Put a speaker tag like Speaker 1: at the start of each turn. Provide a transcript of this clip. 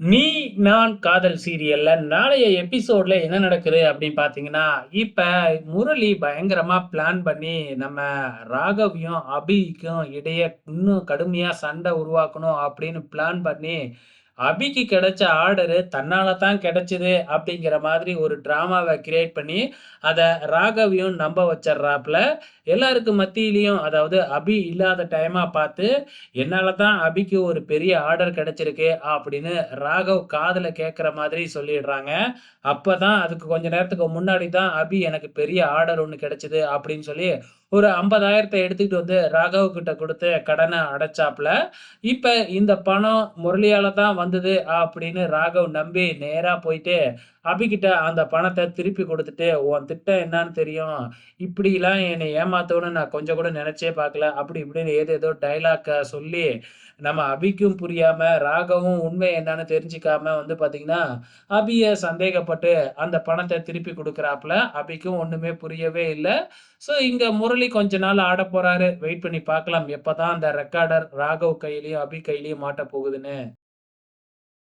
Speaker 1: நீ நான் காதல் சீரியல்ல நாளைய எபிசோட்ல என்ன நடக்குது அப்படின்னு பார்த்தீங்கன்னா, இப்ப முரளி பயங்கரமா பிளான் பண்ணி நம்ம ராகவியும், அபிக்கும் இடையே இன்னும் கடுமையா சண்டை உருவாக்கணும் அப்படின்னு பிளான் பண்ணி, அபிக்கு கிடைச்ச ஆர்டரு தன்னால தான் கிடைச்சது அப்படிங்கிற மாதிரி ஒரு ட்ராமாவை கிரியேட் பண்ணி, அதை ராகவியும் நம்ப வச்சிட்றாப்புல எல்லாருக்கும் மத்தியிலையும் அதாவது அபி இல்லாத டைமாக பார்த்து, என்னால் தான் அபிக்கு ஒரு பெரிய ஆர்டர் கிடைச்சிருக்கு" அப்படின்னு ராகவ் காதில் கேட்குற மாதிரி சொல்லிடுறாங்க. அப்போ தான் அதுக்கு கொஞ்ச நேரத்துக்கு முன்னாடி தான் அபி எனக்கு பெரிய ஆர்டர் ஒன்று கிடைச்சிது அப்படின்னு சொல்லி, ஒரு 50,000 எடுத்துக்கிட்டு வந்து ராகவ் கிட்ட கொடுத்து கடனை அடைச்சாப்புல இப்போ இந்த பணம் முரளியால் தான் வந்து வந்தது அப்படின்னு ராகவ் நம்பி நேரா போயிட்டு, அபிகிட்ட அந்த பணத்தை திருப்பி கொடுத்துட்டு "உன் திட்டம் என்னன்னு தெரியும். இப்படிலாம் என்னை ஏமாத்தணும்னு நான் கொஞ்சம் கூட நினைச்சே பார்க்கல." அப்படி இப்படின்னு ஏதேதோ டயலாக்க சொல்லி, நம்ம அபிக்கும் புரியாம, ராகவும் உண்மை என்னன்னு தெரிஞ்சுக்காம வந்து பாத்தீங்கன்னா, அபிய சந்தேகப்பட்டு அந்த பணத்தை திருப்பி கொடுக்குறாப்புல அபிக்கும் ஒண்ணுமே புரியவே இல்லை ஸோ இங்க முரளி கொஞ்ச நாள் ஆடப்போறாரு. வெயிட் பண்ணி பார்க்கலாம். எப்பதான் அந்த ரெக்கார்டர் ராகவ் கையிலயும், அபி கையிலயும் மாட்ட போகுதுன்னு.